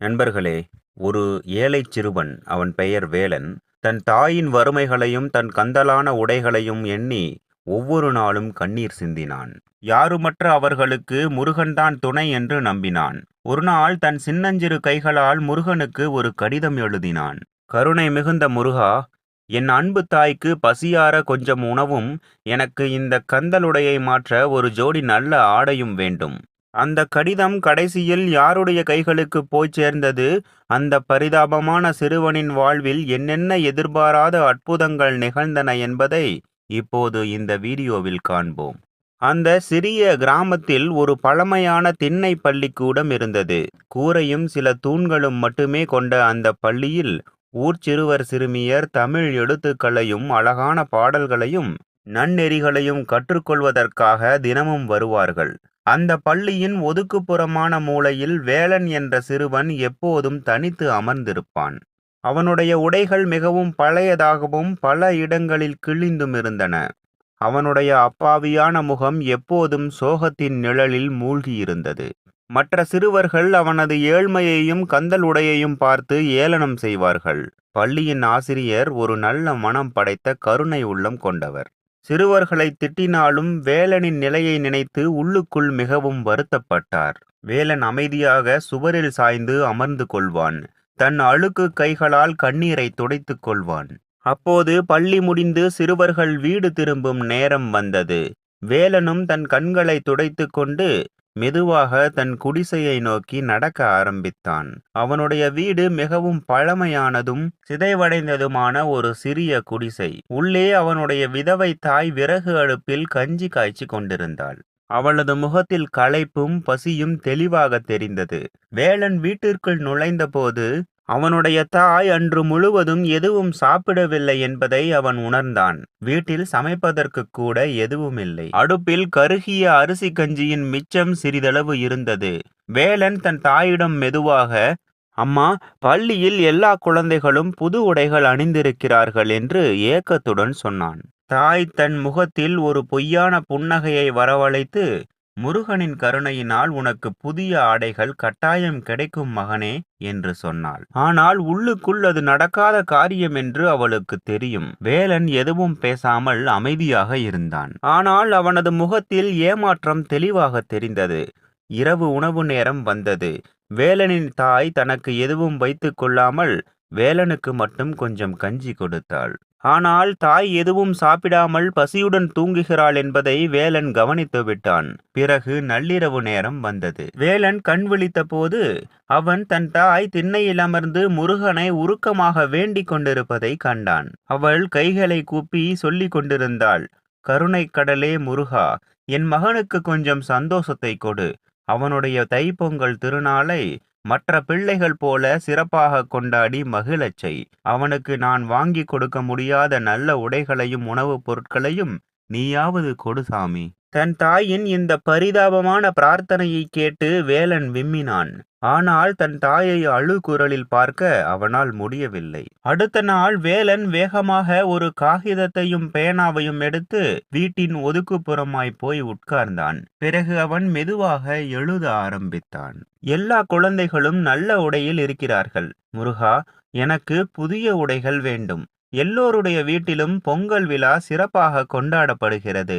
நண்பர்களே ஒரு ஏழைச் சிறுவன் அவன் பெயர் வேலன் தன் தாயின் வறுமைகளையும் தன் கந்தலான உடைகளையும் எண்ணி ஒவ்வொரு நாளும் கண்ணீர் சிந்தினான். யாருமற்ற அவர்களுக்கு முருகன்தான் துணை என்று நம்பினான். ஒரு நாள் தன் சின்னஞ்சிறு கைகளால் முருகனுக்கு ஒரு கடிதம் எழுதினான். கருணை மிகுந்த முருகா என் அன்பு தாய்க்கு பசியார கொஞ்சம் உணவும் எனக்கு இந்த கந்தலுடையை மாற்ற ஒரு ஜோடி நல்ல ஆடையும் வேண்டும். அந்த கடிதம் கடைசியில் யாருடைய கைகளுக்கு போய் சேர்ந்தது? அந்த பரிதாபமான சிறுவனின் வாழ்வில் என்னென்ன எதிர்பாராத அற்புதங்கள் நிகழ்ந்தன என்பதை இப்போது இந்த வீடியோவில் காண்போம். அந்த சிறிய கிராமத்தில் ஒரு பழமையான திண்ணை பள்ளிக்கூடம் இருந்தது. கூரையும் சில தூண்களும் மட்டுமே கொண்ட அந்த பள்ளியில் ஊர் சிறுவர் சிறுமியர் தமிழ் எழுத்துக்களையும் அழகான பாடல்களையும் நன்னெறிகளையும் கற்றுக்கொள்வதற்காக தினமும் வருவார்கள். அந்த பள்ளியின் ஒதுக்குப்புறமான மூலையில் வேலன் என்ற சிறுவன் எப்போதும் தனித்து அமர்ந்திருப்பான். அவனுடைய உடைகள் மிகவும் பழையதாகவும் பல இடங்களில் கிழிந்தும் இருந்தன. அவனுடைய அப்பாவியான முகம் எப்போதும் சோகத்தின் நிழலில் மூழ்கியிருந்தது. மற்ற சிறுவர்கள் அவனது ஏழ்மையையும் கந்தல் உடையையும் பார்த்து ஏளனம் செய்வார்கள். பள்ளியின் ஆசிரியர் ஒரு நல்ல மனம் படைத்த கருணை உள்ளம் கொண்டவர். சிறுவர்களை திட்டினாலும் வேலனின் நிலையை நினைத்து உள்ளுக்குள் மிகவும் வருத்தப்பட்டார். வேலன் அமைதியாக சுவரில் சாய்ந்து அமர்ந்து கொள்வான். தன் அழுக்கு கைகளால் கண்ணீரை துடைத்துக் கொள்வான். அப்போது பள்ளி முடிந்து சிறுவர்கள் வீடு திரும்பும் நேரம் வந்தது. வேலனும் தன் கண்களை துடைத்து கொண்டு மெதுவாக தன் குடிசையை நோக்கி நடக்க ஆரம்பித்தான். அவனுடைய வீடு மிகவும் பழமையானதும் சிதைவடைந்ததுமான ஒரு சிறிய குடிசை. உள்ளே அவனுடைய விதவை தாய் விறகு அடுப்பில் கஞ்சி காய்ச்சி கொண்டிருந்தாள். அவளது முகத்தில் களைப்பும் பசியும் தெளிவாக தெரிந்தது. வேலன் வீட்டிற்குள் நுழைந்தபோது அவனுடைய தாய் அன்று முழுவதும் எதுவும் சாப்பிடவில்லை என்பதை அவன் உணர்ந்தான். வீட்டில் சமைப்பதற்கு கூட எதுவும் இல்லை அடுப்பில் கருகிய அரிசி கஞ்சியின் மிச்சம் சிறிதளவு இருந்தது. வேலன் தன் தாயிடம் மெதுவாக அம்மா பள்ளியில் எல்லா குழந்தைகளும் புது உடைகள் அணிந்திருக்கிறார்கள் என்று ஏக்கத்துடன் சொன்னான். தாய் தன் முகத்தில் ஒரு பொய்யான புன்னகையை வரவழைத்து முருகனின் கருணையினால் உனக்கு புதிய ஆடைகள் கட்டாயம் கிடைக்கும் மகனே என்று சொன்னாள். ஆனால் உள்ளுக்குள் அது நடக்காத காரியம் என்று அவளுக்கு தெரியும். வேலன் எதுவும் பேசாமல் அமைதியாக இருந்தான். ஆனால் அவனது முகத்தில் ஏமாற்றம் தெளிவாக தெரிந்தது. இரவு உணவு நேரம் வந்தது. வேலனின் தாய் தனக்கு எதுவும் வைத்துக் கொள்ளாமல் வேலனுக்கு மட்டும் கொஞ்சம் கஞ்சி கொடுத்தாள். ஆனால் தாய் எதுவும் சாப்பிடாமல் பசியுடன் தூங்குகிறாள் என்பதை வேலன் கவனித்து விட்டான். பிறகு நள்ளிரவு நேரம் வந்தது. வேலன் கண் விழித்த போது அவன் தன் தாய் திண்ணையில் அமர்ந்து முருகனை உருக்கமாக வேண்டிக் கொண்டிருப்பதை கண்டான். அவள் கைகளை கூப்பி சொல்லிக் கொண்டிருந்தாள் கருணை கடலே முருகா என் மகனுக்கு கொஞ்சம் சந்தோஷத்தை கொடு. அவனுடைய தைப்பொங்கல் திருநாளை மற்ற பிள்ளைகள் போல சிறப்பாக கொண்டாடி மகிழச் செய். அவனுக்கு நான் வாங்கி கொடுக்க முடியாத நல்ல உடைகளையும் உணவுப் பொருட்களையும் நீயாவது கொடு சாமி. தன் தாயின் இந்த பரிதாபமான பிரார்த்தனையை கேட்டு வேலன் விம்மினான். ஆனால் தன் தாயை அழு குரலில் பார்க்க அவனால் முடியவில்லை. அடுத்த நாள் வேலன் வேகமாக ஒரு காகிதத்தையும் பேனாவையும் எடுத்து வீட்டின் ஒதுக்குப்புறமாய் போய் உட்கார்ந்தான். பிறகு அவன் மெதுவாக எழுத ஆரம்பித்தான். எல்லா குழந்தைகளும் நல்ல உடையில் இருக்கிறார்கள். முருகா எனக்கு புதிய உடைகள் வேண்டும். எல்லோருடைய வீட்டிலும் பொங்கல் விழா சிறப்பாக கொண்டாடப்படுகிறது.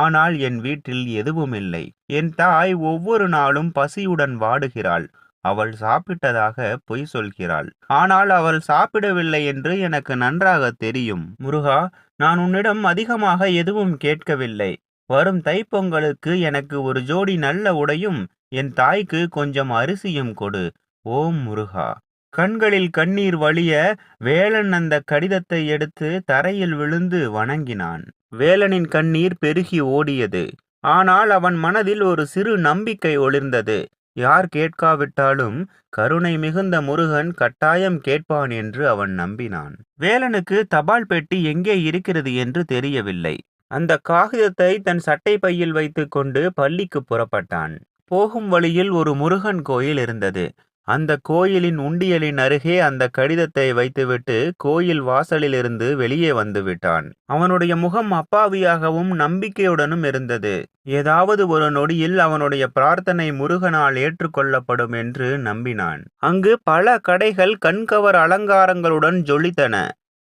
ஆனால் என் வீட்டில் எதுவும் இல்லை. என் தாய் ஒவ்வொரு நாளும் பசியுடன் வாடுகிறாள். அவள் சாப்பிட்டதாக பொய் சொல்கிறாள். ஆனால் அவள் சாப்பிடவில்லை என்று எனக்கு நன்றாக தெரியும். முருகா நான் உன்னிடம் அதிகமாக எதுவும் கேட்கவில்லை. வரும் தைப்பொங்கலுக்கு எனக்கு ஒரு ஜோடி நல்ல உடையும் என் தாய்க்கு கொஞ்சம் அரிசியும் கொடு. ஓம் முருகா. கண்களில் கண்ணீர் வழிய வேலன் அந்த கடிதத்தை எடுத்து தரையில் விழுந்து வணங்கினான். வேலனின் கண்ணீர் பெருகி ஓடியது. ஆனால் அவன் மனதில் ஒரு சிறு நம்பிக்கை ஒளிர்ந்தது. யார் கேட்காவிட்டாலும் கருணை மிகுந்த முருகன் கட்டாயம் கேட்பான் என்று அவன் நம்பினான். வேலனுக்கு தபால் பெட்டி எங்கே இருக்கிறது என்று தெரியவில்லை. அந்த காகிதத்தை தன் சட்டை பையில் வைத்துக்கொண்டு பள்ளிக்கு புறப்பட்டான். போகும் வழியில் ஒரு முருகன் கோயில் இருந்தது. அந்த கோயிலின் உண்டியலின் அருகே அந்த கடிதத்தை வைத்துவிட்டு கோயில் வாசலிலிருந்து வெளியே வந்து விட்டான் அவனுடைய முகம் அப்பாவியாகவும் நம்பிக்கையுடனும் இருந்தது. ஏதாவது ஒரு நொடியில் அவனுடைய பிரார்த்தனை முருகனால் ஏற்றுக்கொள்ளப்படும் என்று நம்பினான். அங்கு பல கடைகள் கண்கவர் அலங்காரங்களுடன் ஜொலித்தன.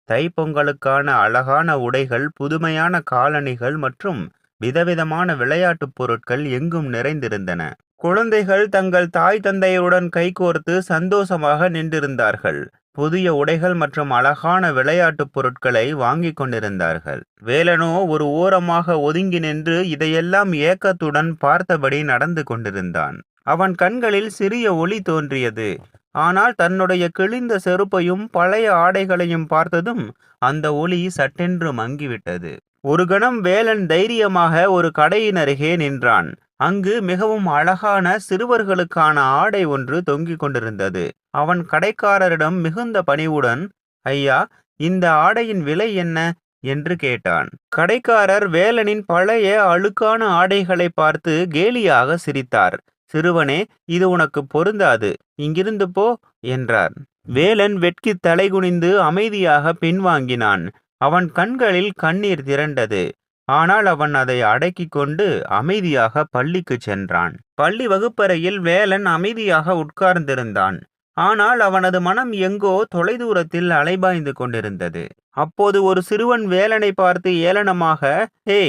தைப்பொங்கலுக்கான அழகான உடைகள் புதுமையான காலணிகள் மற்றும் விதவிதமான விளையாட்டுப் பொருட்கள் எங்கும் நிறைந்திருந்தன. குழந்தைகள் தங்கள் தாய் தந்தையருடன் கைகோர்த்து சந்தோஷமாக நின்றிருந்தார்கள். புதிய உடைகள் மற்றும் அழகான விளையாட்டுப் பொருட்களை வாங்கிக் கொண்டிருந்தார்கள். வேலனோ ஒரு ஓரமாக ஒதுங்கி நின்று இதையெல்லாம் ஏக்கத்துடன் பார்த்தபடி நடந்து கொண்டிருந்தான். அவன் கண்களில் சிறிய ஒளி தோன்றியது. ஆனால் தன்னுடைய கிழிந்த செருப்பையும் பழைய ஆடைகளையும் பார்த்ததும் அந்த ஒளி சட்டென்று மங்கிவிட்டது. ஒரு கணம் வேலன் தைரியமாக ஒரு கடையின் அருகே நின்றான். அங்கு மிகவும் அழகான சிறுவர்களுக்கான ஆடை ஒன்று தொங்கிக் கொண்டிருந்தது. அவன் கடைக்காரரிடம் மிகுந்த பணிவுடன் ஐயா இந்த ஆடையின் விலை என்ன என்று கேட்டான். கடைக்காரர் வேலனின் பழைய அழுக்கான ஆடைகளை பார்த்து கேலியாக சிரித்தார். சிறுவனே இது உனக்கு பொருந்தாது. இங்கிருந்து போ என்றார். வேலன் வெட்கி தலைகுனிந்து அமைதியாக பின்வாங்கினான். அவன் கண்களில் கண்ணீர் திரண்டது. ஆனால் அவன் அதை அடக்கி கொண்டு அமைதியாக பள்ளிக்கு சென்றான். பள்ளி வகுப்பறையில் வேலன் அமைதியாக உட்கார்ந்திருந்தான். ஆனால் அவனது மனம் எங்கோ தொலைதூரத்தில் அலைபாய்ந்து கொண்டிருந்தது. அப்போது ஒரு சிறுவன் வேலனை பார்த்து ஏளனமாக ஹே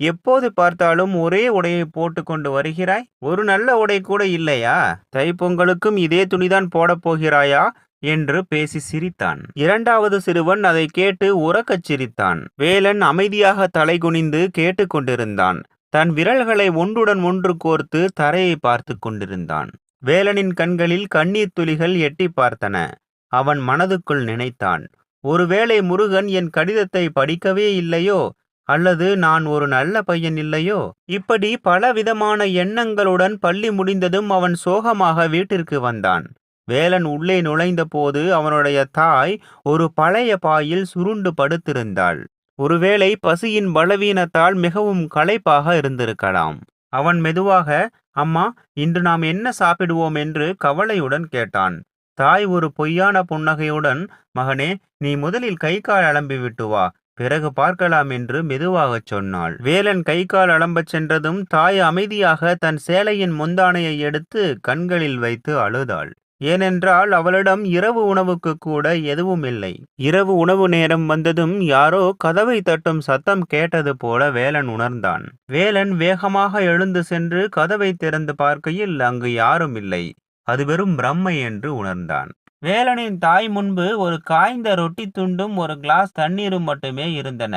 எப்போது பார்த்தாலும் ஒரே உடையை போட்டுக்கொண்டு வருகிறாய்? ஒரு நல்ல உடை கூட இல்லையா? தைப்பொங்கலுக்கும் இதே துணிதான் போடப் போகிறாயா? என்று பேசி சிரித்தான். இரண்டாவது சிறுவன் அதை கேட்டு உறக்கச் சிரித்தான். வேலன் அமைதியாக தலைகுனிந்து கேட்டுக்கொண்டிருந்தான் தன் விரல்களை ஒன்றுடன் ஒன்று கோர்த்து தரையை பார்த்து கொண்டிருந்தான். வேலனின் கண்களில் கண்ணீர் துளிகள் எட்டி பார்த்தன. அவன் மனதுக்குள் நினைத்தான். ஒருவேளை முருகன் என் கடிதத்தை படிக்கவே இல்லையோ? அல்லது நான் ஒரு நல்ல பையன் இல்லையோ? இப்படி பலவிதமான எண்ணங்களுடன் பள்ளி முடிந்ததும் அவன் சோகமாக வீட்டிற்கு வந்தான். வேலன் உள்ளே நுழைந்தபோது அவனுடைய தாய் ஒரு பழைய பாயில் சுருண்டு படுத்திருந்தாள். ஒருவேளை பசியின் பலவீனத்தால் மிகவும் களைப்பாக இருந்திருக்கலாம். அவன் மெதுவாக அம்மா இன்று நாம் என்ன சாப்பிடுவோம்? என்று கவலையுடன் கேட்டான். தாய் ஒரு பொய்யான புன்னகையுடன் மகனே நீ முதலில் கை கால் அலம்பி விட்டு வா பிறகு பார்க்கலாம் என்று மெதுவாகச் சொன்னாள். வேலன் கை கால் அலம்பச் சென்றதும் தாய் அமைதியாக தன் சேலையின் முந்தானையை எடுத்து கண்களில் வைத்து அழுதாள். ஏனென்றால் அவளிடம் இரவு உணவுக்கு கூட எதுவும் இல்லை. இரவு உணவு நேரம் வந்ததும் யாரோ கதவை தட்டும் சத்தம் கேட்டது போல வேலன் உணர்ந்தான். வேலன் வேகமாக எழுந்து சென்று கதவை திறந்து பார்க்கையில் அங்கு யாரும் இல்லை. அது வெறும் பிரம்மை என்று உணர்ந்தான். வேலனின் தாய் முன்பு ஒரு காய்ந்த ரொட்டி துண்டும் ஒரு கிளாஸ் தண்ணீரும் மட்டுமே இருந்தன.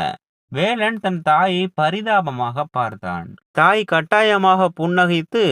வேலன் தன் தாயை பரிதாபமாக பார்த்தான். தாய் கட்டாயமாக புன்னகைத்து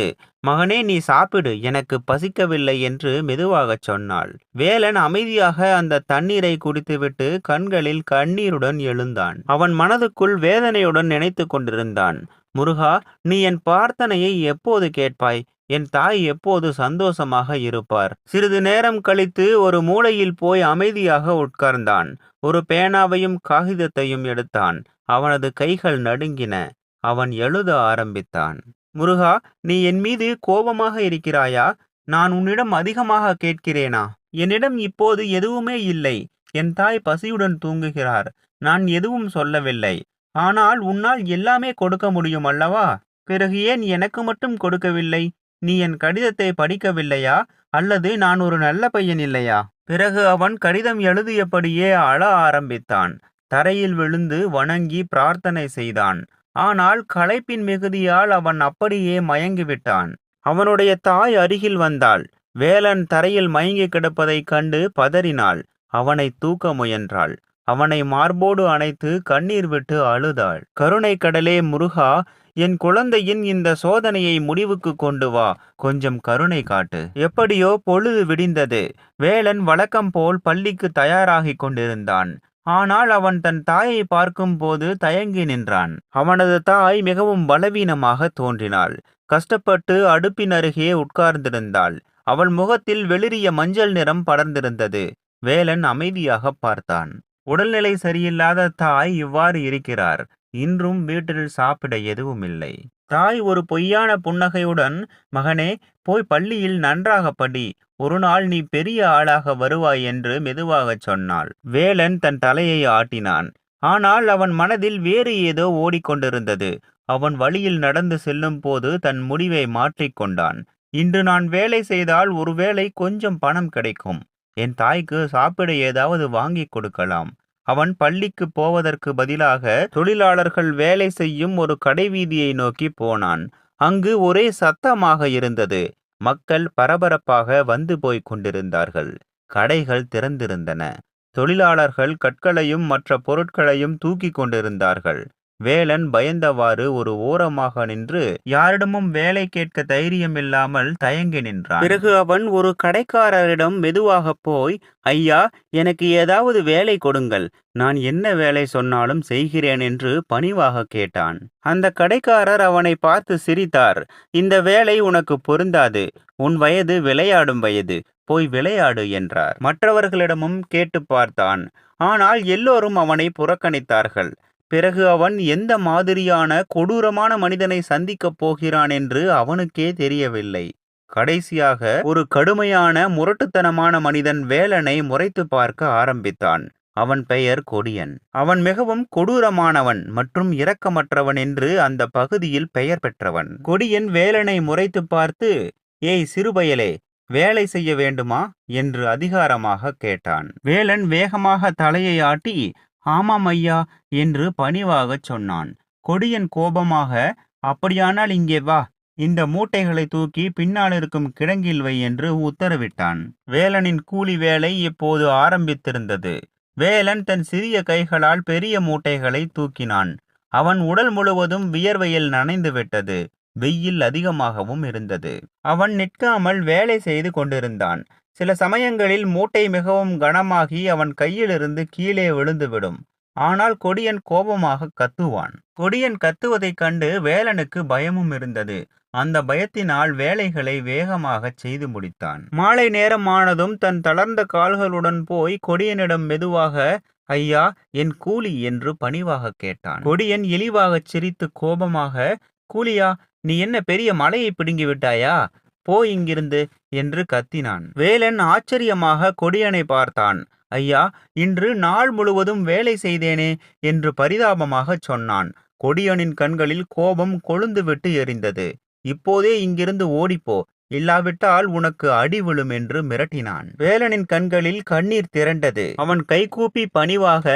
மகனே நீ சாப்பிடு. எனக்கு பசிக்கவில்லை என்று மெதுவாகச் சொன்னாள். வேலன் அமைதியாக அந்த தண்ணீரை குடித்துவிட்டு கண்களில் கண்ணீருடன் எழுந்தான். அவன் மனதுக்குள் வேதனையுடன் நினைத்து கொண்டிருந்தான். முருகா நீ என் பிரார்த்தனையை எப்போது கேட்பாய்? என் தாய் எப்போது சந்தோஷமாக இருப்பார்? சிறிது நேரம் கழித்து ஒரு மூலையில் போய் அமைதியாக உட்கார்ந்தான். ஒரு பேனாவையும் காகிதத்தையும் எடுத்தான். அவனது கைகள் நடுங்கின. அவன் எழுத ஆரம்பித்தான். முருகா நீ என் மீது கோபமாக இருக்கிறாயா? நான் உன்னிடம் அதிகமாக கேட்கிறேனா? என்னிடம் இப்போது எதுவுமே இல்லை. என் தாய் பசியுடன் தூங்குகிறார். நான் எதுவும் சொல்லவில்லை. ஆனால் உன்னால் எல்லாமே கொடுக்க முடியும் அல்லவா? பிறகு ஏன் எனக்கு மட்டும் கொடுக்கவில்லை? நீ என் கடிதத்தை படிக்கவில்லையா? அல்லது நான் ஒரு நல்ல பையன் இல்லையா? பிறகு அவன் கடிதம் எழுதியபடியே அழ ஆரம்பித்தான். தரையில் விழுந்து வணங்கி பிரார்த்தனை செய்தான். ஆனால் களைப்பின் மிகுதியால் அவன் அப்படியே மயங்கிவிட்டான். அவனுடைய தாய் அருகில் வந்தாள். வேலன் தரையில் மயங்கி கிடப்பதைக் கண்டு பதறினாள். அவனை தூக்க முயன்றாள். அவனை மார்போடு அணைத்து கண்ணீர் விட்டு அழுதாள். கருணை கடலே முருகா என் குழந்தையின் இந்த சோதனையை முடிவுக்கு கொண்டு வா. கொஞ்சம் கருணை காட்டு. எப்படியோ பொழுது விடிந்தது. வேலன் வழக்கம் போல் பள்ளிக்கு தயாராகிக் கொண்டிருந்தான். ஆனால் அவன் தன் தாயை பார்க்கும்போது தயங்கி நின்றான். அவனது தாய் மிகவும் பலவீனமாக தோன்றினாள். கஷ்டப்பட்டு அடுப்பின் அருகே உட்கார்ந்திருந்தாள். அவள் முகத்தில் வெளிரிய மஞ்சள் நிறம் படர்ந்திருந்தது. வேலன் அமைதியாக பார்த்தான். உடல்நிலை சரியில்லாத தாய் இவ்வாறு இருக்கிறார். இன்றும் வீட்டில் சாப்பிட எதுவும் இல்லை தாய் ஒரு பொய்யான புன்னகையுடன் மகனே போய் பள்ளியில் நன்றாக படி. ஒரு நாள் நீ பெரிய ஆளாக வருவாய் என்று மெதுவாகச் சொன்னாள். வேலன் தன் தலையை ஆட்டினான். ஆனால் அவன் மனதில் வேறு ஏதோ ஓடிக்கொண்டிருந்தது. அவன் வழியில் நடந்து செல்லும் போது தன் முடிவை மாற்றிக்கொண்டான் இன்று நான் வேலை செய்தால் ஒருவேளை கொஞ்சம் பணம் கிடைக்கும். என் தாய்க்கு சாப்பிட ஏதாவது வாங்கி கொடுக்கலாம். அவன் பள்ளிக்கு போவதற்கு பதிலாக தொழிலாளர்கள் வேலை செய்யும் ஒரு கடைவீதியை நோக்கி போனான். அங்கு ஒரே சத்தமாக இருந்தது. மக்கள் பரபரப்பாக வந்து போய்க் கொண்டிருந்தார்கள். கடைகள் திறந்திருந்தன. தொழிலாளர்கள் கற்களையும் மற்ற பொருட்களையும் தூக்கி கொண்டிருந்தார்கள். வேலன் பயந்தவாறு ஒரு ஓரமாக நின்று யாரிடமும் வேலை கேட்க தைரியம் இல்லாமல் தயங்கி நின்றான். பிறகு அவன் ஒரு கடைக்காரரிடம் மெதுவாக போய் ஐயா எனக்கு ஏதாவது வேலை கொடுங்கள். நான் என்ன வேலை சொன்னாலும் செய்கிறேன் என்று பணிவாக கேட்டான். அந்த கடைக்காரர் அவனை பார்த்து சிரித்தார். இந்த வேலை உனக்கு பொருந்தாது. உன் வயது விளையாடும் வயது. போய் விளையாடு என்றார். மற்றவர்களிடமும் கேட்டு பார்த்தான். ஆனால் எல்லோரும் அவனை புறக்கணித்தார்கள். பிறகு அவன் எந்த மாதிரியான கொடூரமான மனிதனை சந்திக்கப் போகிறான் என்று அவனுக்கே தெரியவில்லை. கடைசியாக ஒரு கடுமையான முரட்டுத்தனமான மனிதன் வேலனை முறைத்து பார்க்க ஆரம்பித்தான். அவன் பெயர் கொடியன். அவன் மிகவும் கொடூரமானவன் மற்றும் இரக்கமற்றவன் என்று அந்த பகுதியில் பெயர் பெற்றவன். கொடியன் வேலனை முறைத்து பார்த்து ஏய் சிறுபயலே வேலை செய்ய வேண்டுமா? என்று அதிகாரமாக கேட்டான். வேலன் வேகமாக தலையை ஆட்டி ஆமாம் ஐயா என்று பணிவாகச் சொன்னான். கொடியன் கோபமாக அப்படியானால் இங்கே வா. இந்த மூட்டைகளை தூக்கி பின்னால் இருக்கும் கிடங்கில் வை என்று உத்தரவிட்டான். வேலனின் கூலி வேலை இப்போது ஆரம்பித்திருந்தது. வேலன் தன் சிறிய கைகளால் பெரிய மூட்டைகளை தூக்கினான். அவன் உடல் முழுவதும் வியர்வையில் நனைந்து விட்டது. வெயில் அதிகமாகவும் இருந்தது. அவன் நிற்காமல் வேலை செய்து கொண்டிருந்தான். சில சமயங்களில் மூட்டை மிகவும் கனமாகி அவன் கையிலிருந்து கீழே விழுந்துவிடும். ஆனால் கொடியன் கோபமாக கத்துவான். கொடியன் கத்துவதைக் கண்டு வேலனுக்கு பயமும் இருந்தது. அந்த பயத்தினால் வேலைகளை வேகமாக செய்து முடித்தான். மாலை நேரமானதும் தன் தளர்ந்த கால்களுடன் போய் கொடியனிடம் மெதுவாக ஐயா என் கூலி என்று பணிவாக கேட்டான். கொடியன் இழிவாகச் சிரித்து கோபமாக கூலியா நீ என்ன பெரிய மலையை பிடுங்கி விட்டாயா? போ இங்கிருந்து. என்று கத்தினான். வேலன் ஆச்சரியமாக கொடியனை பார்த்தான். ஐயா இன்று நாள் முழுவதும் வேலை செய்தேனே என்று பரிதாபமாகச் சொன்னான். கொடியனின் கண்களில் கோபம் கொழுந்துவிட்டு எரிந்தது. இப்போதே இங்கிருந்து ஓடிப்போ இல்லாவிட்டால் உனக்கு அடி விழும் என்று மிரட்டினான். வேலனின் கண்களில் கண்ணீர் திரண்டது. அவன் கைகூப்பி பணிவாக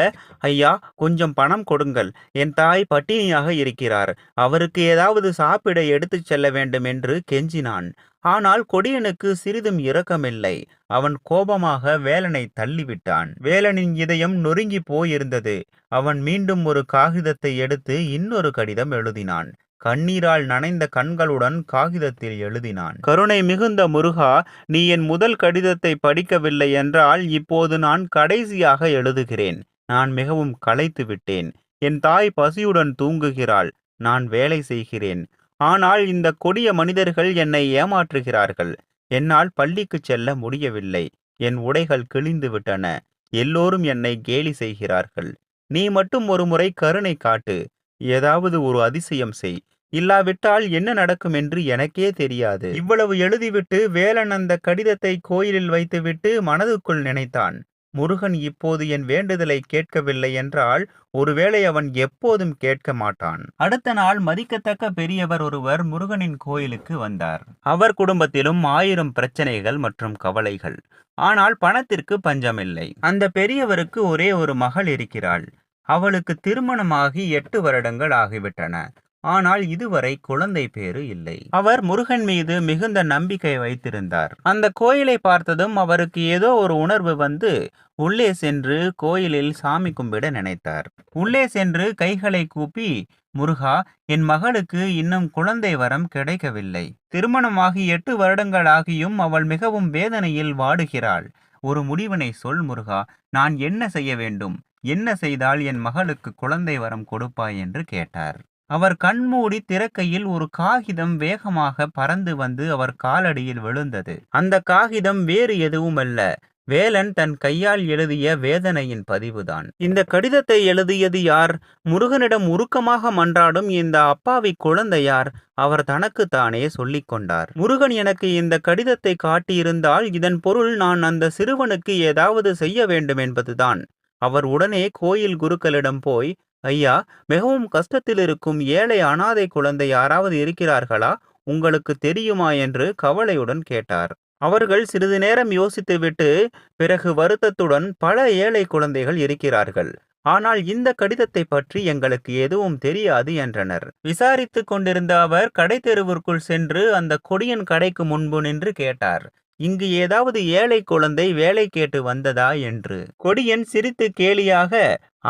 ஐயா கொஞ்சம் பணம் கொடுங்கள். என் தாய் பட்டினியாக இருக்கிறார். அவருக்கு ஏதாவது சாப்பிட எடுத்துச் செல்ல வேண்டும் என்று கெஞ்சினான். ஆனால் கொடியனுக்கு சிறிதும் இரக்கமில்லை. அவன் கோபமாக வேலனை தள்ளிவிட்டான். வேலனின் இதயம் நொறுங்கி போயிருந்தது. அவன் மீண்டும் ஒரு காகிதத்தை எடுத்து இன்னொரு கடிதம் எழுதினான். கண்ணீரால் நனைந்த கண்களுடன் காகிதத்தில் எழுதினான். கருணை மிகுந்த முருகா நீ என் முதல் கடிதத்தை படிக்கவில்லை என்றால் இப்போது நான் கடைசியாக எழுதுகிறேன். நான் மிகவும் களைத்து விட்டேன். என் தாய் பசியுடன் தூங்குகிறாள். நான் வேலை செய்கிறேன். ஆனால் இந்த கொடிய மனிதர்கள் என்னை ஏமாற்றுகிறார்கள். என்னால் பள்ளிக்கு செல்ல முடியவில்லை. என் உடைகள் கிழிந்து விட்டன. எல்லோரும் என்னை கேலி செய்கிறார்கள். நீ மட்டும் ஒரு முறை கருணை காட்டு. ஏதாவது ஒரு அதிசயம் செய். இல்லாவிட்டால் என்ன நடக்கும் என்று எனக்கே தெரியாது. இவ்வளவு எழுதிவிட்டு வேலன் அந்த கடிதத்தை கோயிலில் வைத்துவிட்டு மனதுக்குள் நினைத்தான். முருகன் இப்போது என் வேண்டுதலை கேட்கவில்லை என்றால் ஒருவேளை அவன் எப்போதும் கேட்க மாட்டான். அடுத்த நாள் மதிக்கத்தக்க பெரியவர் ஒருவர் முருகனின் கோயிலுக்கு வந்தார். அவர் குடும்பத்திலும் ஆயிரம் பிரச்சனைகள் மற்றும் கவலைகள். ஆனால் பணத்திற்கு பஞ்சமில்லை. அந்த பெரியவருக்கு ஒரே ஒரு மகள் இருக்கிறாள். அவளுக்கு திருமணமாகி எட்டு வருடங்கள் ஆகிவிட்டன. ஆனால் இதுவரை குழந்தை பேறு இல்லை. அவர் முருகன் மீது மிகுந்த நம்பிக்கை வைத்திருந்தார். அந்த கோயிலை பார்த்ததும் அவருக்கு ஏதோ ஒரு உணர்வு வந்து உள்ளே சென்று கோயிலில் சாமி கும்பிட நினைத்தார். உள்ளே சென்று கைகளை கூப்பி முருகா என் மகளுக்கு இன்னும் குழந்தை வரம் கிடைக்கவில்லை. திருமணமாகி எட்டு வருடங்கள் ஆகியும் அவள் மிகவும் வேதனையில் வாடுகிறாள். ஒரு முடிவினை சொல் முருகா நான் என்ன செய்ய வேண்டும்? என்ன செய்தால் என் மகளுக்கு குழந்தை வரம் கொடுப்பாய் என்று கேட்டார். அவர் கண்மூடி திறக்கையில் ஒரு காகிதம் வேகமாக பறந்து வந்து அவர் காலடியில் விழுந்தது. அந்த காகிதம் வேறு எதுவும் அல்ல வேலன் தன் கையால் எழுதிய வேதனையின் பதிவுதான். இந்த கடிதத்தை எழுதியது யார்? முருகனிடம் உருக்கமாக மன்றாடும் இந்த அப்பாவி குழந்தையார் அவர் அவர் தனக்குத்தானே சொல்லிக் கொண்டார். முருகன் எனக்கு இந்த கடிதத்தை காட்டியிருந்தால் இதன் பொருள் நான் அந்த சிறுவனுக்கு ஏதாவது செய்ய வேண்டும் என்பதுதான். அவர் உடனே கோயில் குருக்களிடம் போய் ஐயா மிகவும் கஷ்டத்தில் இருக்கும் ஏழை அனாதை குழந்தை யாராவது இருக்கிறார்களா? உங்களுக்கு தெரியுமா? என்று கவலையுடன் கேட்டார். அவர்கள் சிறிது நேரம் யோசித்துவிட்டு பிறகு வருத்தத்துடன் பல ஏழை குழந்தைகள் இருக்கிறார்கள். ஆனால் இந்த கடிதத்தை பற்றி எங்களுக்கு எதுவும் தெரியாது என்றனர். விசாரித்துக் கொண்டிருந்த அவர் கடை தெருவிற்குள் சென்று அந்த கொடியன் கடைக்கு முன்பு நின்று கேட்டார். இங்கு ஏதாவது ஏழை குழந்தை வேலை கேட்டு வந்ததா என்று. கொடியன் சிரித்து கேலியாக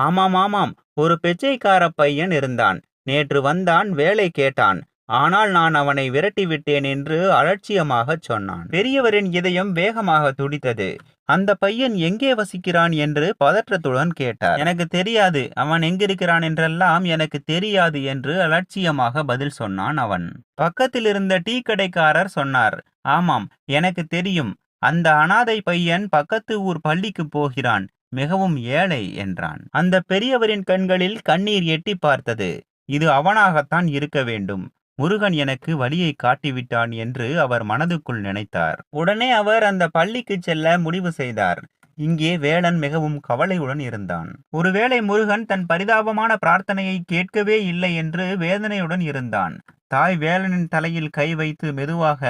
ஆமாம் ஆமாம் ஒரு பிச்சைக்கார பையன் இருந்தான். நேற்று வந்தான் வேலை கேட்டான். ஆனால் நான் அவனை விரட்டிவிட்டேன் என்று அலட்சியமாகச் சொன்னான். பெரியவரின் இதயம் வேகமாக துடித்தது. அந்த பையன் எங்கே வசிக்கிறான் என்று பதற்றத்துடன் கேட்டார். எனக்கு தெரியாது அவன் எங்கிருக்கிறான் என்றெல்லாம் எனக்கு தெரியாது என்று அலட்சியமாக பதில் சொன்னான் அவன். பக்கத்தில் இருந்த டீ கடைக்காரர் சொன்னார் ஆமாம் எனக்கு தெரியும். அந்த அனாதை பையன் பக்கத்து ஊர் பள்ளிக்கு போகிறான். மிகவும் ஏழை என்றான். அந்த பெரியவரின் கண்களில் கண்ணீர் எட்டி பார்த்தது. இது அவனாகத்தான் இருக்க வேண்டும். முருகன் எனக்கு வழியை காட்டிவிட்டான் என்று அவர் மனதுக்குள் நினைத்தார். உடனே அவர் அந்த பள்ளிக்கு செல்ல முடிவு செய்தார். இங்கே வேளன் மிகவும் கவலையுடன் இருந்தான். ஒருவேளை முருகன் தன் பரிதாபமான பிரார்த்தனையை கேட்கவே இல்லை என்று வேதனையுடன் இருந்தான். தாய் வேலனின் தலையில் கை வைத்து மெதுவாக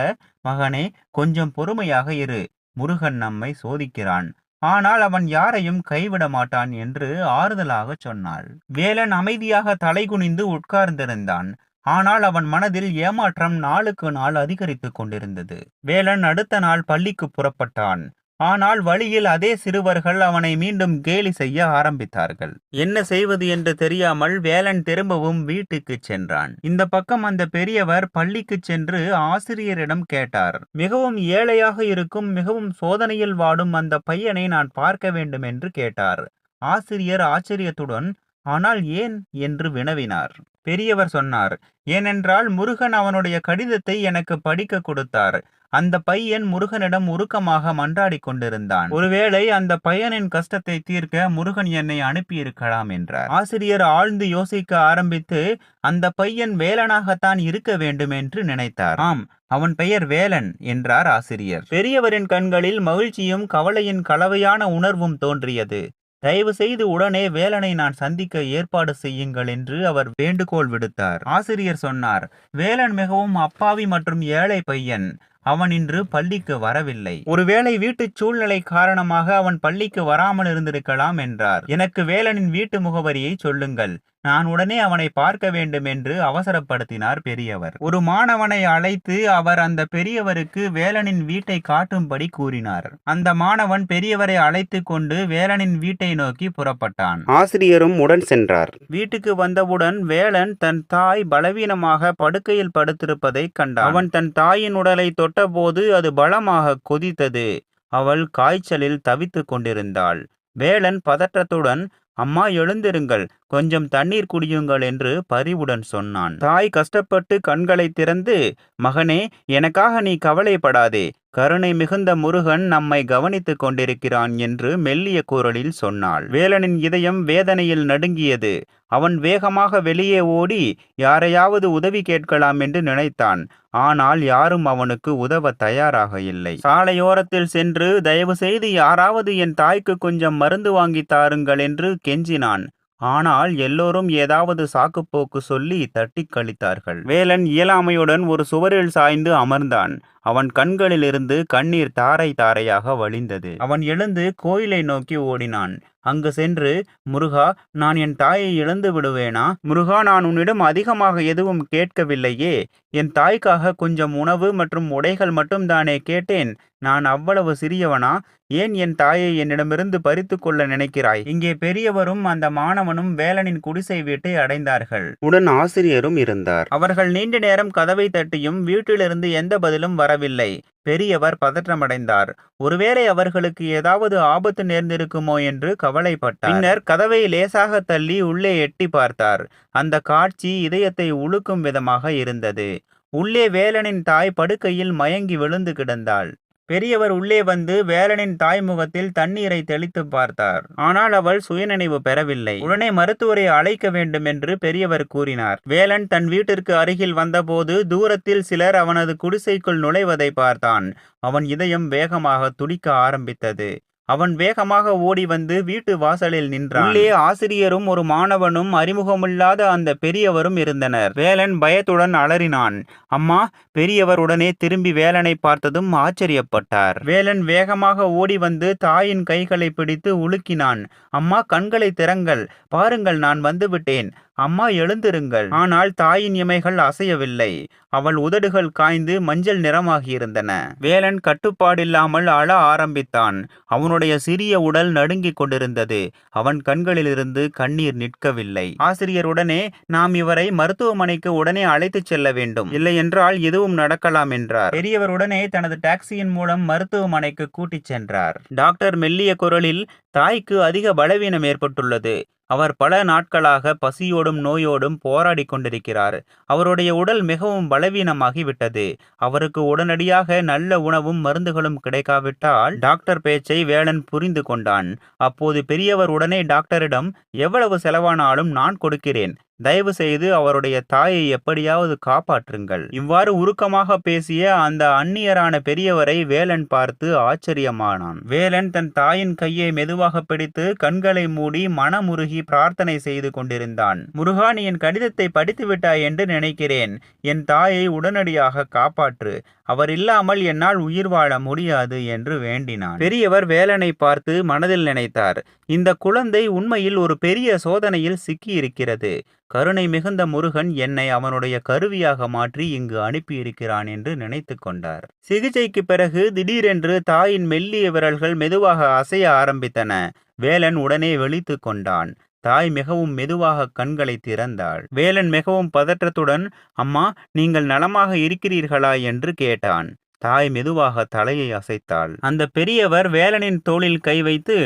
மகனே கொஞ்சம் பொறுமையாக இரு. முருகன் நம்மை சோதிக்கிறான். ஆனால் அவன் யாரையும் கைவிட மாட்டான் என்று ஆறுதலாக சொன்னாள். வேலன் அமைதியாக தலைகுனிந்து உட்கார்ந்திருந்தான். ஆனால் அவன் மனதில் ஏமாற்றம் நாளுக்கு நாள் அதிகரித்துக் கொண்டிருந்தது. வேலன் அடுத்த நாள் பள்ளிக்கு புறப்பட்டான். ஆனால் வழியில் அதே சிறுவர்கள் அவனை மீண்டும் கேலி செய்ய ஆரம்பித்தார்கள். என்ன செய்வது என்று தெரியாமல் வேலன் திரும்பவும் வீட்டுக்கு சென்றான். இந்த பக்கம் அந்த பெரியவர் பள்ளிக்கு சென்று ஆசிரியரிடம் கேட்டார் மிகவும் ஏழையாக இருக்கும் மிகவும் சோதனையில் வாடும் அந்த பையனை நான் பார்க்க வேண்டும் என்று கேட்டார். ஆசிரியர் ஆச்சரியத்துடன் ஆனால் ஏன்? என்று வினவினார். பெரியவர் சொன்னார் ஏனென்றால் முருகன் அவனுடைய கடிதத்தை எனக்கு படிக்க கொடுத்தார். அந்த பையன் முருகனிடம் உருக்கமாக மன்றாடி கொண்டிருந்தான். ஒருவேளை அந்த பையனின் கஷ்டத்தை தீர்க்க முருகன் என்னை அனுப்பியிருக்கலாம் என்றார். ஆசிரியர் ஆழ்ந்து யோசிக்க ஆரம்பித்து அந்த பையன் வேலனாகத்தான் இருக்க வேண்டும் என்று நினைத்தார். ஆம் அவன் பெயர் வேலன் என்றார் ஆசிரியர். பெரியவரின் கண்களில் மகிழ்ச்சியும் கவலையின் கலவையான உணர்வும் தோன்றியது. தயவு செய்து உடனே வேலனை நான் சந்திக்க ஏற்பாடு செய்யுங்கள் என்று அவர் வேண்டுகோள் விடுத்தார். ஆசிரியர் சொன்னார் வேலன் மிகவும் அப்பாவி மற்றும் ஏழை பையன். அவன் இன்று பள்ளிக்கு வரவில்லை. ஒருவேளை வீட்டு சூழ்நிலை காரணமாக அவன் பள்ளிக்கு வராமல் இருந்திருக்கலாம் என்றார். எனக்கு வேலனின் வீட்டு முகவரியை சொல்லுங்கள். நான் உடனே அவனை பார்க்க வேண்டும் என்று அவசரப்படுத்தினார் பெரியவர். ஒரு மாணவனை அழைத்து அவர் அந்த பெரியவருக்கு வேலனின் வீட்டை காட்டும்படி கூறினார். அந்த மாணவன் பெரியவரை அழைத்து கொண்டு வேலனின் வீட்டை நோக்கி புறப்பட்டான். ஆசிரியரும் உடன் சென்றார். வீட்டுக்கு வந்தவுடன் வேலன் தன் தாய் பலவீனமாக படுக்கையில் படுத்திருப்பதை கண்டான். அவன் தன் தாயின் உடலை தொட்டபோது அது பலமாக கொதித்தது. அவள் காய்ச்சலில் தவித்துக் கொண்டிருந்தாள். வேலன் பதற்றத்துடன் அம்மா எழுந்திருங்கள் கொஞ்சம் தண்ணீர் குடியுங்கள் என்று பரிவுடன் சொன்னான். தாய் கஷ்டப்பட்டு கண்களை திறந்து மகனே எனக்காக நீ கவலைப்படாதே கருணை மிகுந்த முருகன் நம்மை கவனித்துக் கொண்டிருக்கிறான் என்று மெல்லிய குரலில் சொன்னாள். வேலனின் இதயம் வேதனையில் நடுங்கியது. அவன் வேகமாக வெளியே ஓடி யாரையாவது உதவி கேட்கலாம் என்று நினைத்தான். ஆனால் யாரும் அவனுக்கு உதவ தயாராக இல்லை. சாலையோரத்தில் சென்று தயவு செய்து யாராவது என் தாய்க்கு கொஞ்சம் மருந்து வாங்கி தாருங்கள் என்று கெஞ்சினான். ஆனால் எல்லோரும் ஏதாவது சாக்குப்போக்கு சொல்லி தட்டி கழித்தார்கள். வேலன் இயலாமையுடன் ஒரு சுவரில் சாய்ந்து அமர்ந்தான். அவன் கண்களிலிருந்து கண்ணீர் தாரை தாரையாக வழிந்தது. அவன் எழுந்து கோயிலை நோக்கி ஓடினான். அங்கு சென்று முருகா நான் என் தாயை இழந்து விடுவேனா? முருகா நான் உன்னிடம் அதிகமாக எதுவும் கேட்கவில்லையே. என் தாய்க்காக கொஞ்சம் உணவு மற்றும் உடைகள் மட்டும் தானே கேட்டேன். நான் அவ்வளவு சிறியவனா? ஏன் என் தாயை என்னிடமிருந்து பறித்து கொள்ள நினைக்கிறாய்? இங்கே பெரியவரும் அந்த மாணவனும் வேலனின் குடிசை வீட்டை அடைந்தார்கள். உடன் ஆசிரியரும் இருந்தார். அவர்கள் நீண்ட நேரம் கதவை தட்டியும் வீட்டிலிருந்து எந்த பதிலும் வரவில்லை. பெரியவர் பதற்றமடைந்தார். ஒருவேளை அவர்களுக்கு ஏதாவது ஆபத்து நேர்ந்திருக்குமோ என்று கவலைப்பட்டார். பின்னர் கதவை லேசாக தள்ளி உள்ளே எட்டி பார்த்தார். அந்த காட்சி இதயத்தை உழுக்கும் விதமாக இருந்தது. உள்ளே வேலனின் தாய் படுக்கையில் மயங்கி விழுந்து கிடந்தாள். பெரியவர் உள்ளே வந்து வேலனின் தாய் முகத்தில் தண்ணீரை தெளித்து பார்த்தார். ஆனால் அவள் சுயநினைவு பெறவில்லை. உடனே மருத்துவரை அழைக்க வேண்டும் என்று பெரியவர் கூறினார். வேலன் தன் வீட்டிற்கு அருகில் வந்தபோது தூரத்தில் சிலர் அவனது குடிசைக்குள் நுழைவதை பார்த்தான். அவன் இதயம் வேகமாக துடிக்க ஆரம்பித்தது. அவன் வேகமாக ஓடி வந்து வீட்டு வாசலில் நின்றான். உள்ளே ஆசிரியரும் ஒரு மாணவனும் அறிமுகமில்லாத அந்த பெரியவரும் இருந்தனர். வேலன் பயத்துடன் அலறினான். அம்மா பெரியவர் உடனே திரும்பி வேலனை பார்த்ததும் ஆச்சரியப்பட்டார். வேலன் வேகமாக ஓடி வந்து தாயின் கைகளை பிடித்து உலுக்கினான். அம்மா கண்களை திறங்கள். பாருங்கள் நான் வந்துவிட்டேன். அம்மா எழுந்திருங்கள். ஆனால் தாயின் இமைகள் அசையவில்லை. அவள் உதடுகள் காய்ந்து மஞ்சள் நிறமாகியிருந்தன. வேலன் கட்டுப்பாடில்லாமல் அழ ஆரம்பித்தான். அவனுடைய சிறிய உடல் நடுங்கிக் கொண்டிருந்தது. அவன் கண்களிலிருந்து கண்ணீர் நிற்கவில்லை. ஆசிரியருடனே நாம் இவரை மருத்துவமனைக்கு உடனே அழைத்துச் செல்ல வேண்டும். இல்லை என்றால் எதுவும் நடக்கலாம் என்றார். பெரியவர் உடனே தனது டாக்ஸியின் மூலம் மருத்துவமனைக்கு கூட்டிச் சென்றார். டாக்டர் மெல்லிய குரலில் தாய்க்கு அதிக பலவீனம் ஏற்பட்டுள்ளது. அவர் பல நாட்களாக பசியோடும் நோயோடும் போராடி கொண்டிருக்கிறார். அவருடைய உடல் மிகவும் பலவீனமாகிவிட்டது. அவருக்கு உடனடியாக நல்ல உணவும் மருந்துகளும் கிடைக்காவிட்டால் டாக்டர் பேச்சை வேலன் புரிந்து கொண்டான். அப்போது பெரியவர் உடனே டாக்டரிடம் எவ்வளவு செலவானாலும் நான் கொடுக்கிறேன். தயவு செய்து அவருடைய தாயை எப்படியாவது காப்பாற்றுங்கள். இவ்வாறு உருக்கமாக பேசிய அந்த அந்நியரான பெரியவரை வேலன் பார்த்து ஆச்சரியமானான். வேலன் தன் தாயின் கையை மெதுவாக பிடித்து கண்களை மூடி மனமுருகி பிரார்த்தனை செய்து கொண்டிருந்தான். முருகானியின் என் கடிதத்தை படித்து விட்டாய் என்று நினைக்கிறேன். என் தாயை உடனடியாக காப்பாற்று. அவர் இல்லாமல் என்னால் உயிர் வாழ முடியாது என்று வேண்டினான். பெரியவர் வேலனை பார்த்து மனதில் நினைத்தார். இந்த குழந்தை உண்மையில் ஒரு பெரிய சோதனையில் சிக்கியிருக்கிறது. கருணை மிகுந்த முருகன் என்னை அவனுடைய கருவியாக மாற்றி இங்கு அனுப்பியிருக்கிறான் என்று நினைத்து கொண்டார். சிகிச்சைக்கு பிறகு திடீரென்று தாயின் மெல்லிய விரல்கள் மெதுவாக அசைய ஆரம்பித்தன. வேலன் உடனே வெளித்து கொண்டான். தாய் மிகவும் மெதுவாக கண்களை திறந்தாள். வேலன் மிகவும் பதற்றத்துடன் அம்மா நீங்கள் நலமாக இருக்கிறீர்களா? என்று கேட்டான். தாய் மெதுவாக தலையை அசைத்தாள். அந்த பெரியவர் வேலனின் தோளில் கை வைத்து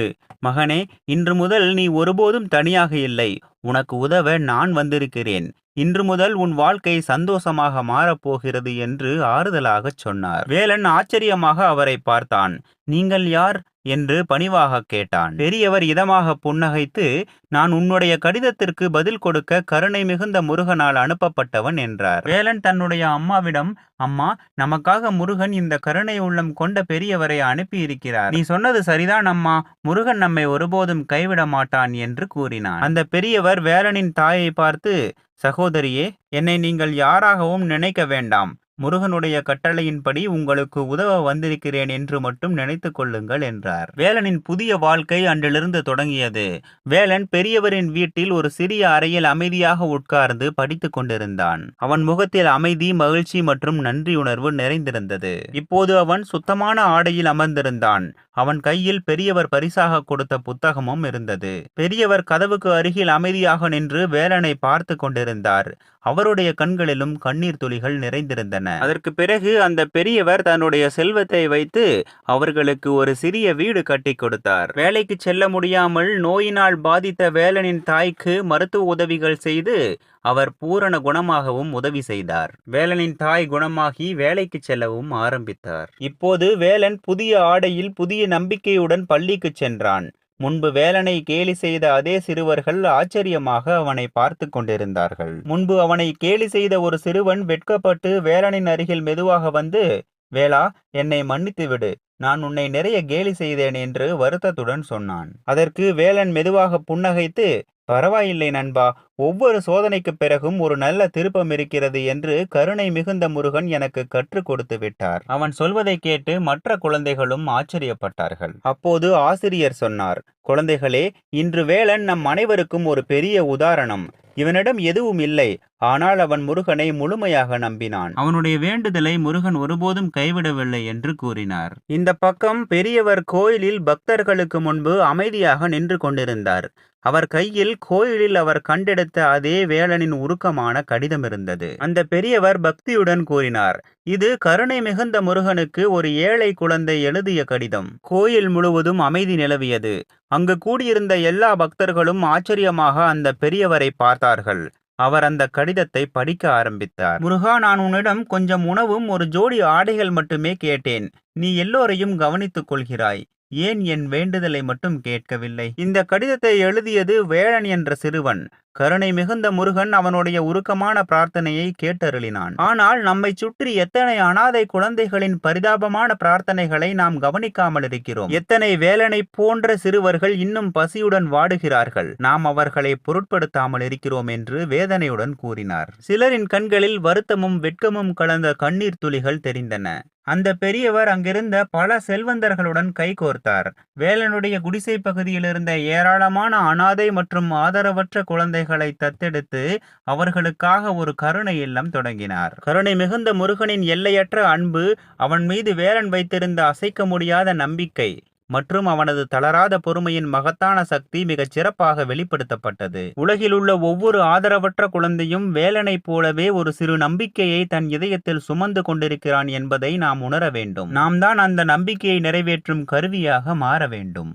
மகனே இன்று முதல் நீ ஒருபோதும் தனியாக இல்லை. உனக்கு உதவ நான் வந்திருக்கிறேன். இன்று முதல் உன் வாழ்க்கை சந்தோஷமாக மாறப்போகிறது என்று ஆறுதலாகச் சொன்னார். வேலன் ஆச்சரியமாக அவரை பார்த்தான். நீங்கள் யார்? என்று பணிவாக கேட்டான். பெரியவர் இதமாக புன்னகைத்து நான் உன்னுடைய கடிதத்திற்கு பதில் கொடுக்க கருணை மிகுந்த முருகனால் அனுப்பப்பட்டவன் என்றார். வேலன் தன்னுடைய அம்மாவிடம் அம்மா நமக்காக முருகன் இந்த கருணை உள்ளம் கொண்ட பெரியவரை அனுப்பியிருக்கிறார். நீ சொன்னது சரிதான் அம்மா. முருகன் நம்மை ஒருபோதும் கைவிட மாட்டான் என்று கூறினான். அந்த பெரியவர் வேலனின் தாயை பார்த்து சகோதரியே என்னை நீங்கள் யாராகவும் நினைக்க வேண்டாம். முருகனுடைய கட்டளையின்படி உங்களுக்கு உதவ வந்திருக்கிறேன் என்று மட்டும் நினைத்து கொள்ளுங்கள் என்றார். வேலனின் புதிய வாழ்க்கை அன்றிலிருந்து தொடங்கியது. வேலன் பெரியவரின் வீட்டில் ஒரு சிறிய அறையில் அமைதியாக உட்கார்ந்து படித்துக் கொண்டிருந்தான். அவன் முகத்தில் அமைதி மகிழ்ச்சி மற்றும் நன்றியுணர்வு நிறைந்திருந்தது. இப்போது அவன் சுத்தமான ஆடையில் அமர்ந்திருந்தான். அவன் கையில் பெரியவர் பரிசாக கொடுத்த புத்தகமும் இருந்தது. பெரியவர் கதவுக்கு அருகில் அமைதியாக நின்று வேலனை பார்த்து கொண்டிருந்தார். அவருடைய கண்களிலும் கண்ணீர் துளிகள் நிறைந்திருந்தன. அதற்கு பிறகு அந்த பெரியவர் தன்னுடைய செல்வத்தை வைத்து அவர்களுக்கு ஒரு சிறிய வீடு கட்டி கொடுத்தார். வேலைக்கு செல்ல முடியாமல் நோயினால் பாதித்த வேலனின் தாய்க்கு மருத்துவ உதவிகள் செய்து அவர் பூரண குணமாகவும் உதவி செய்தார். வேலனின் தாய் குணமாகி வேலைக்கு செல்லவும் ஆரம்பித்தார். இப்போது வேலன் புதிய ஆடையில் புதிய நம்பிக்கையுடன் பள்ளிக்கு சென்றான். முன்பு வேலனை கேலி செய்த அதே சிறுவர்கள் ஆச்சரியமாக அவனை பார்த்து கொண்டிருந்தார்கள். முன்பு அவனை கேலி செய்த ஒரு சிறுவன் வெட்கப்பட்டு வேலனின் அருகில் மெதுவாக வந்து வேளா என்னை மன்னித்து விடு. நான் உன்னை நிறைய கேலி செய்தேன் என்று வருத்தத்துடன் சொன்னான். அதற்கு வேலன் மெதுவாக புன்னகைத்து பரவாயில்லை நண்பா ஒவ்வொரு சோதனைக்கு பிறகும் ஒரு நல்ல திருப்பம் இருக்கிறது என்று கருணை மிகுந்த முருகன் எனக்கு கற்றுக் கொடுத்து விட்டார். அவன் சொல்வதை கேட்டு மற்ற குழந்தைகளும் ஆச்சரியப்பட்டார்கள். அப்போது ஆசிரியர் சொன்னார் குழந்தைகளே இன்று வேலன் நம் அனைவருக்கும் ஒரு பெரிய உதாரணம். இவனிடம் எதுவும் இல்லை. ஆனால் அவன் முருகனை முழுமையாக நம்பினான். அவனுடைய வேண்டுதலை முருகன் ஒருபோதும் கைவிடவில்லை என்று கூறினார். இந்த பக்கம் பெரியவர் கோயிலில் பக்தர்களுக்கு முன்பு அமைதியாக நின்று கொண்டிருந்தார். அவர் கையில் கோயிலில் அவர் கண்டெடுத்த அதே வேலனின் உருக்கமான கடிதம் இருந்தது. அந்த பெரியவர் பக்தியுடன் கூறினார் இது கருணை மிகுந்த முருகனுக்கு ஒரு ஏழை குழந்தை எழுதிய கடிதம். கோயில் முழுவதும் அமைதி நிலவியது. அங்கு கூடியிருந்த எல்லா பக்தர்களும் ஆச்சரியமாக அந்த பெரியவரை பார்த்தார்கள். அவர் அந்த கடிதத்தை படிக்க ஆரம்பித்தார். முருகா நான் உன்னிடம் கொஞ்சம் உணவும் ஒரு ஜோடி ஆடைகள் மட்டுமே கேட்டேன். நீ எல்லோரையும் கவனித்துக் கொள்கிறாய். ஏன் என் வேண்டுதலை மட்டும் கேட்கவில்லை? இந்த கடிதத்தை எழுதியது வேழன் என்ற சிறுவன். கருணை மிகுந்த முருகன் அவனுடைய உருக்கமான பிரார்த்தனையை கேட்டருளினான். ஆனால் நம்மை சுற்றி எத்தனை அனாதை குழந்தைகளின் பரிதாபமான பிரார்த்தனைகளை நாம் கவனிக்காமல் இருக்கிறோம். எத்தனை வேலனை போன்ற சிறுவர்கள் இன்னும் பசியுடன் வாடுகிறார்கள். நாம் அவர்களை பொருட்படுத்தாமல் இருக்கிறோம் என்று வேதனையுடன் கூறினார். சிலரின் கண்களில் வருத்தமும் வெட்கமும் கலந்த கண்ணீர் துளிகள் தெரிந்தன. அந்த பெரியவர் அங்கிருந்த பல செல்வந்தர்களுடன் கைகோர்த்தார் வேலனுடைய குடிசை பகுதியில் இருந்த ஏராளமான அனாதை மற்றும் ஆதரவற்ற குழந்தைகளை தத்தெடுத்து அவர்களுக்காக ஒரு கருணை இல்லம் தொடங்கினார். கருணை மிகுந்த முருகனின் எல்லையற்ற அன்பு அவன் மீது வேலன் வைத்திருந்த அசைக்க முடியாத நம்பிக்கை மற்றும் அவனது தளராத பொறுமையின் மகத்தான சக்தி மிகச் சிறப்பாக வெளிப்படுத்தப்பட்டது. உலகிலுள்ள ஒவ்வொரு ஆதரவற்ற குழந்தையும் வேலனைப் போலவே ஒரு சிறு நம்பிக்கையை தன் இதயத்தில் சுமந்து கொண்டிருக்கிறான் என்பதை நாம் உணர வேண்டும். நாம் தான் அந்த நம்பிக்கையை நிறைவேற்றும் கருவியாக மாற வேண்டும்.